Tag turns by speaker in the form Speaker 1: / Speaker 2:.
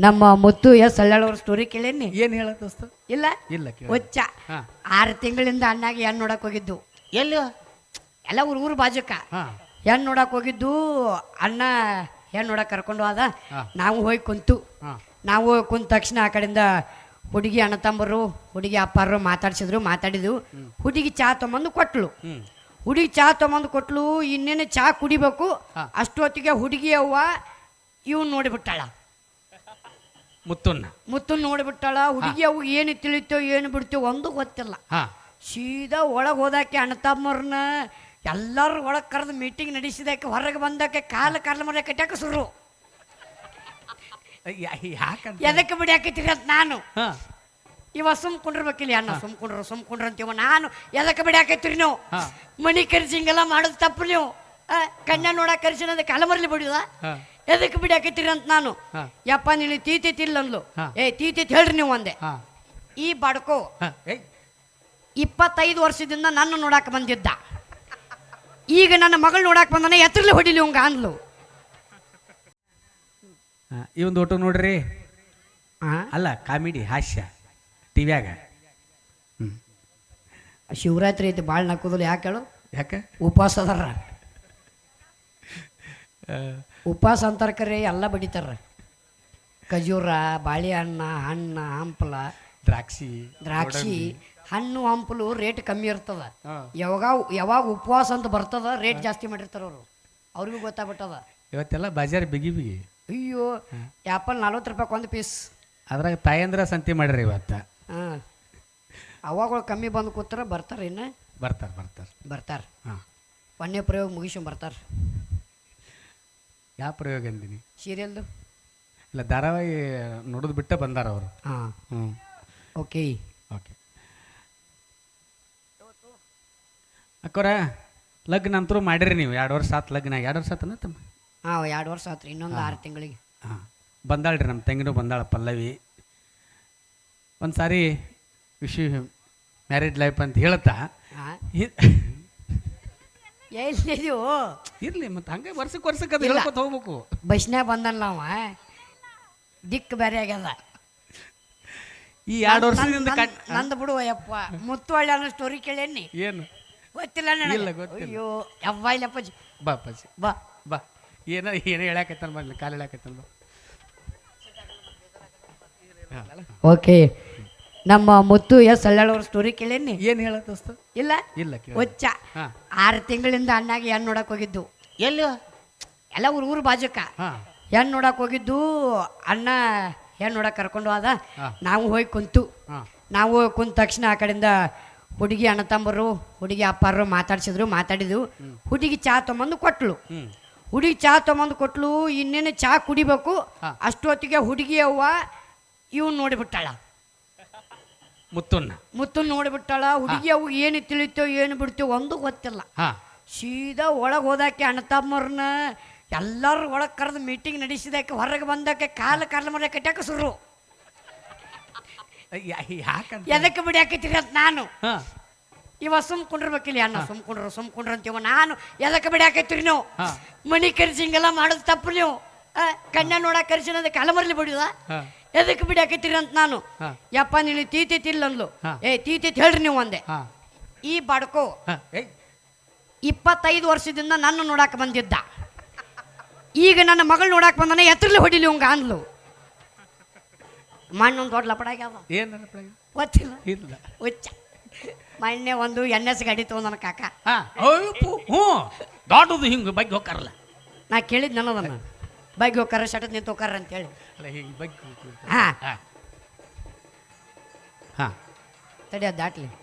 Speaker 1: ನಮ್ಮ ಮುತ್ತು S ಹಳ್ಯಾಳವ್ರ story ಕೇಳೇನಿ
Speaker 2: ಏನ್ ಹೇಳ ದೋಸ್ತ?
Speaker 1: ಇಲ್ಲ?
Speaker 2: ಇಲ್ಲ ಕೇಳ.
Speaker 1: ಒಚ್ಚ
Speaker 2: ಹಾ.
Speaker 1: ಆರು ತಿಂಗಳಿಂದ ಅಣ್ಣಾಗಿ ಹೆಣ್ಣು ನೋಡಕ್ ಹೋಗಿದ್ದು.
Speaker 2: ಎಲ್ಲಿ?
Speaker 1: ಎಲ್ಲ ಊರು ಊರು ಬಾಜುಕ.
Speaker 2: ಹಾ.
Speaker 1: ಹೆಣ್ಣು ನೋಡಕ್ ಹೋಗಿದ್ದು ಅಣ್ಣ ಹೆಣ್ಣು ನೋಡಕ್ ಕರ್ಕೊಂಡು ಹೋದ.
Speaker 2: ಹಾ.
Speaker 1: ನಾವು ಹೋಗಿ ಕುಂತು.
Speaker 2: ಹಾ.
Speaker 1: ನಾವು ಹೋಗಿ ಕುಂತ ತಕ್ಷಣ ಆ ಕಡೆಯಿಂದ ಹುಡುಗಿ ಅಣ್ಣ ತಮ್ಮರು ಹುಡುಗಿ ಅಪ್ಪಾರು ಮಾತಾಡ್ಸಿದ್ರು ಮಾತಾಡಿದ್ವು. ಹುಡುಗಿ ಚಾ ತೊಗೊಂಬಂದು ಕೊಟ್ಲು.
Speaker 2: ಹ್ಮ್.
Speaker 1: ಹುಡುಗಿ ಚಾ ತೊಗೊಂಬಂದು ಕೊಟ್ಲು ಇನ್ನೇನು ಚಾ ಕುಡಿಬೇಕು
Speaker 2: ಹಾ.
Speaker 1: ಅಷ್ಟೊತ್ತಿಗೆ ಹುಡುಗಿ ಅವ್ವ ಇವ್ನು ನೋಡಿಬಿಟ್ಟಾಳ.
Speaker 2: ಮುತ್ತುನ್ನ.
Speaker 1: ಮುತ್ತು ನೋಡಿಬಿಟ್ಟಾಳ ಹುಡುಗಿ ಅವು ಏನು ತಿಳಿತೋ ಏನು ಬಿಡ್ತೋ ಒಂದು ಗೊತ್ತಿಲ್ಲ.
Speaker 2: ಹಾ.
Speaker 1: ಸೀದಾ ಒಳಗೆ ಹೋದಾಕೆ ಅಣ್ಣ ತಮ್ಮವ್ರನ್ನ ಎಲ್ಲರೂ ಒಳಗೆ ಕರೆದು ಮೀಟಿಂಗ್ ನಡೆಸಿದಾಕೆ ಹೊರಗೆ ಬಂದಾಕೆ ಕಾಲ ಕಾಲ ಮರ ಕಟ್ಟಾಕ ಸುರು
Speaker 2: ಯಾಕಂತ?
Speaker 1: ಎದಕ್ಕೆ ಬಿಡ್ಯಾಕೈತಿರಿ ಅಂತ ನಾನು.
Speaker 2: ಹಾ.
Speaker 1: ಇವ ಸುಮ್ ಕುಂಡ್ರಬೇಕಿಲ್ಲ ಅಣ್ಣ ಸುಮ್ ಕುಂಡ್ರು ಸುಮ್ ಕುಂಡ್ರು ಅಂತೀವ. ನಾನು ಎದಕ್ಕೆ ಬಿಡ್ಯಾಕೈತಿರಿ ನೀವು?
Speaker 2: ಮಣಿ
Speaker 1: ಮನಿ ಕರ್ಸಿ ಹಿಂಗೆಲ್ಲ ಮಾಡೋದು ತಪ್ಪು ನೀವು? ಆ, ಕನ್ಯಾ ನೋಡಕ್ ಅಂದ್ರೆ ಕಾಲಮರ್ಲಿ ಬಿಡುದ?
Speaker 2: ಹಾ.
Speaker 1: ಎದಕ್ಕೆ ಬಿಡಾಕತ್ತೀರಿ ಅಂತ ನಾನು. ಯಪ್ಪ ನೀನು ತೀತೈತಿಲ್ಲ ಅಂದ್ಲು. ಏ ತೀತಿ ಹೇಳ್ರಿ ನೀವು ಒಂದೇ ಈ ಬಡ್ಕೋ ಇಪ್ಪತ್ತೈದು ವರ್ಷದಿಂದ ನನ್ನ ನೋಡಾಕ ಬಂದಿದ್ದ. ಈಗ ನನ್ನ ಮಗಳು ನೋಡಾಕ ಬಂದಾನೆ ಎತ್ತರಲ್ಲಿ ಹೊಡಿಲಿ ಹಂಗ ಅಂದ್ಲು.
Speaker 2: ಒಂದು ಒಟ್ಟು ನೋಡ್ರಿ. ಅಲ್ಲ ಕಾಮಿಡಿ ಹಾಸ್ಯ ಟಿವ್ಯಾಗ.
Speaker 1: ಶಿವರಾತ್ರಿ ಐತಿ ಭಾಳ ನಕ್ಕೋದಿಲ್ಲ ಯಾಕೆ ಹೇಳು?
Speaker 2: ಯಾಕೆ?
Speaker 1: ಉಪವಾಸ ಅದಾರ. ಉಪವಾಸ ಅಂತರ್ಕರಿ ಕರೆ ಎಲ್ಲ ಬಡಿತಾರ. ಖಜೂರ ಬಾಳೆಹಣ್ಣ ಹಣ್ಣ ಹಂಪಲ.
Speaker 2: ದ್ರಾಕ್ಷಿ
Speaker 1: ದ್ರಾಕ್ಷಿ ಹಣ್ಣು ಹಂಪಲು ರೇಟ್ ಕಮ್ಮಿ ಇರ್ತದ. ಯಾವಾಗ ಯಾವಾಗ ಉಪವಾಸ ಅಂತ ಬರ್ತದ ರೇಟ್ ಜಾಸ್ತಿ ಮಾಡಿರ್ತಾರ ಅವರು. ಅವ್ರಿಗೂ ಗೊತ್ತಾಗ್ಬಿಟ್ಟದ.
Speaker 2: ಇವತ್ತೆಲ್ಲ ಬಜಾರ್ ಬಿಗಿ ಬಿಗಿ.
Speaker 1: ಅಯ್ಯೋ ಆ್ಯಪಲ್ ನಲ್ವತ್ತು ರೂಪಾಯಿ ಒಂದು ಪೀಸ್
Speaker 2: ಅದ್ರಾಗ ತಾಯಂದ್ರ ಸಂತಿ ಮಾಡ್ರಿ ಇವತ್ತ.
Speaker 1: ಹಾಂ. ಅವಾಗಳು ಕಮ್ಮಿ ಬಂದು ಕೂತ್ರ ಬರ್ತಾರೆ ಇನ್ನು?
Speaker 2: ಬರ್ತಾರೆ ಬರ್ತಾರೆ.
Speaker 1: ಬರ್ತಾರೆ.
Speaker 2: ಹಾಂ.
Speaker 1: ಪ್ರಯೋಗ ಮುಗಿಸ್ಕೊಂಡ್ ಬರ್ತಾರೆ.
Speaker 2: ಯಾವ ಪ್ರಯೋಗ ಅಂದಿನಿ?
Speaker 1: ಸೀರಿಯಲ್ದು?
Speaker 2: ಇಲ್ಲ ಧಾರಾವಾಹಿ ನೋಡೋದು ಬಿಟ್ಟ ಬಂದಾರ ಅವರು.
Speaker 1: ಹಾಂ.
Speaker 2: ಹ್ಞೂ
Speaker 1: ಓಕೆ.
Speaker 2: ಓಕೆ. ಅಕ್ಕೋರ ಲಗ್ನ ಅಂತೂ ಮಾಡಿರಿ ನೀವು. ಎರಡು ವರ್ಷ ಆತು ಲಗ್ನ. ಎರಡು ವರ್ಷ ಆತನ ತಮ್ಮ?
Speaker 1: ಹಾಂ ಎರಡು ವರ್ಷ ಆತ್ರಿ. ಇನ್ನೊಂದು ಆರು ತಿಂಗಳಿಗೆ.
Speaker 2: ಹಾಂ. ಬಂದಾಳ್ರಿ ನಮ್ಮ ತಂಗಿನೂ ಬಂದಾಳ ಪಲ್ಲವಿ. ಒಂದು ಸಾರಿ ವಿಶ್ ಮ್ಯಾರೇಜ್ ಲೈಫ್ ಅಂತ ಹೇಳ್ತಾ
Speaker 1: ಎಲ್ಲಿದೆಯೋ?
Speaker 2: ಇರ್ಲಿ ಮತ್ತೆ ಹಂಗೆ ವರ್ಷಕ್ಕೆ ವರ್ಷಕ್ಕೆ ಅದು
Speaker 1: ಇಲ್ಲ.
Speaker 2: ಹೇಳ್ಕೊತ ಹೋಗ್ಬೇಕು.
Speaker 1: ಬಸ್ನ್ಯಾಗ ಬಂದಲ್ಲ ಅವ? ದಿಕ್ಕು ಬೇರೆ ಆಗ್ಯದ.
Speaker 2: ಈ ಎರಡು ವರ್ಷದಿಂದ
Speaker 1: ನಂದ್-
Speaker 2: ಕಣ್
Speaker 1: ನಂದ್- ನಂದು ಬಿಡುವ ಯಪ್ಪ ಮುತ್ತುವಳ್ಳಿ ಅನ್ನೋ ಸ್ಟೋರಿ ಕೇಳೇನಿ.
Speaker 2: ಏನು?
Speaker 1: ಗೊತ್ತಿಲ್ಲ ನನಗೆ.
Speaker 2: ಇಲ್ಲ, ಗೊತ್ತಿಲ್ಲ.
Speaker 1: ಅಯ್ಯೋ ಯವ್ವ ಇಲ್ಲಪ್ಪಾಜಿ
Speaker 2: ಬಾ ಅಪ್ಪಾಜಿ.
Speaker 1: ಬಾ.
Speaker 2: ಬಾ. ಏನ ಏನು ಹೇಳಾಕೈತನ ಬಾ ಕಾಲು ಹೇಳಾಕೈತನ ಬಾ.
Speaker 1: ಓಕೆ. ನಮ್ಮ ಮುತ್ತು ಎಸ್ ಹಳ್ಯಾಳವ್ರ ಸ್ಟೋರಿ ಕೇಳೇನಿ?
Speaker 2: ಏನು ಹೇಳ ದೋಸ್ತ?
Speaker 1: ಇಲ್ಲ.
Speaker 2: ಇಲ್ಲ ಕೇಳ
Speaker 1: ಒಚ್ಚ
Speaker 2: ಹಾ.
Speaker 1: ಆರು ತಿಂಗಳಿಂದ ಅಣ್ಣಾಗಿ ಹೆಣ್ಣು ನೋಡಕ್ ಹೋಗಿದ್ದು.
Speaker 2: ಎಲ್ಲಿ
Speaker 1: ಎಲ್ಲ ಊರು ಊರು ಬಾಜುಕ.
Speaker 2: ಹಾ.
Speaker 1: ಹೆಣ್ಣು ನೋಡಕ್ ಹೋಗಿದ್ದು ಅಣ್ಣ ಹೆಣ್ಣು ನೋಡಕ್ ಕರ್ಕೊಂಡು ಹೋದ.
Speaker 2: ಹಾ.
Speaker 1: ನಾವು ಹೋಗಿ ಕುಂತು.
Speaker 2: ಹಾ.
Speaker 1: ನಾವು ಹೋಗಿ ಕುಂತ ತಕ್ಷಣ ಆ ಕಡೆಯಿಂದ ಹುಡುಗಿ ಅಣ್ಣ ತಮ್ಮರು ಹುಡುಗಿ ಅಪ್ಪಾರು ಮಾತಾಡ್ಸಿದ್ರು ಮಾತಾಡಿದ್ರು. ಹುಡುಗಿ ಚಾ ತೊಂಬಂದು ಕೊಟ್ಲು.
Speaker 2: ಹ್ಮ್.
Speaker 1: ಹುಡುಗಿ ಚಾ ತೊಗೊಂಬಂದು ಕೊಟ್ಲು ಇನ್ನೇನು ಚಾ ಕುಡಿಬೇಕು.
Speaker 2: ಹಾ.
Speaker 1: ಅಷ್ಟೊತ್ತಿಗೆ ಹುಡುಗಿ ಅವ್ವ ಇವ್ನು ನೋಡಿಬಿಟ್ಟಾಳ.
Speaker 2: ಮುತ್ತುನ್ನ.
Speaker 1: ಮುತ್ತುನ್ ನೋಡಿಬಿಟ್ಟಾಳ ಹುಡುಗಿ ಅವು ಏನು ತಿಳಿತೋ ಏನು ಬಿಡ್ತೋ ಒಂದು ಗೊತ್ತಿಲ್ಲ.
Speaker 2: ಹಾ.
Speaker 1: ಸೀದಾ ಒಳಗೆ ಹೋದಾಕೆ ಅಣ್ಣ ತಮ್ಮವ್ರನ್ನ ಎಲ್ಲರೂ ಒಳಗೆ ಕರೆದು ಮೀಟಿಂಗ್ ನಡೆಸಿದಾಕೆ ಹೊರಗೆ ಬಂದಾಕೆ ಕಾಲ ಕಾಲ ಮರ ಕಟ್ಟಾಕ ಸುರು
Speaker 2: ಯಾಕಂತ?
Speaker 1: ಎದಕ್ಕೆ ಬಿಡ್ಯಾಕೈತಿರಿ ಅಂತ ನಾನು.
Speaker 2: ಹಾ.
Speaker 1: ಇವ ಸುಮ್ ಕುಂಡ್ರಬೇಕಿಲ್ಲ ಅಣ್ಣ ಸುಮ್ ಕುಂಡ್ರು ಸುಮ್ ಕುಂಡ್ರು ಅಂತೀವ. ನಾನು ಎದಕ್ಕೆ ಬಿಡ್ಯಾಕೈತಿರಿ ನೀವು?
Speaker 2: ಮಣಿ
Speaker 1: ಮನಿ ಕರ್ಸಿ ಹಿಂಗೆಲ್ಲ ಮಾಡೋದು ತಪ್ಪು ನೀವು. ಆ, ಕನ್ಯಾ ಕರ್ಸಿನ ಕರ್ಸಿನದ ಕಾಲಮರ್ಲಿ ಬಿಡುದ? ಎದಕ್ಕೆ ಬಿಡ್ಯಾಕೈತಿರಿ ಅಂತ ನಾನು? ಯಪ್ಪ ನೀನು ತೀತೈತಿಲ್ಲ ಅಂದ್ಲು
Speaker 2: ಹಾ.
Speaker 1: ಏ ತೀತಿ ಹೇಳ್ರಿ ನೀವು ಒಂದೆ. ಈ ಬಾಡ್ಕೋ ಇಪ್ಪತ್ತೈದು ವರ್ಷದಿಂದ ನನ್ನ ನೋಡಾಕ ಬಂದಿದ್ದ. ಈಗ ನನ್ನ ಮಗಳು ನೋಡಾಕ ಬಂದಾನೆ ಎತ್ತರಲ್ಲಿ ಹೊಡಿಲಿ ಹಂಗ ಅಂದ್ಲು. ಮಣ್ಣೊಂದು ದೊಡ್ಡ ಲಪಡಾಗ್ಯಾವ? ಗೊತ್ತಿಲ್ಲ.
Speaker 2: ಇಲ್ಲ.
Speaker 1: ಹುಚ್ಚ. ಮೊನ್ನೆ ಒಂದು ಎನ್ ಎಸ್ ಗಾಡಿ ತಗೊಂಡ್ ನನ್ನ ಕಾಕ
Speaker 2: ಹ್ಞೂ. ದೊಡ್ಡದು ಹಿಂಗೆ ಬಗ್ಗೆ ಹೋಗ್ಕಾರಲ್ಲ.
Speaker 1: ನಾ ಕೇಳಿದ್ ನನದನ್ನ ಬಗ್ಗೆ ಹೋಗಾರ ಶಟದ್ ನಿಂತು ಹೋಗಾರ ಅಂತೇಳಿ.
Speaker 2: ಅಲ್ಲ ಬಗ್ಗೆ ಹಾ. ಹಾ.
Speaker 1: ತಡಿ ಅದು ದಾಟ್ಲಿ.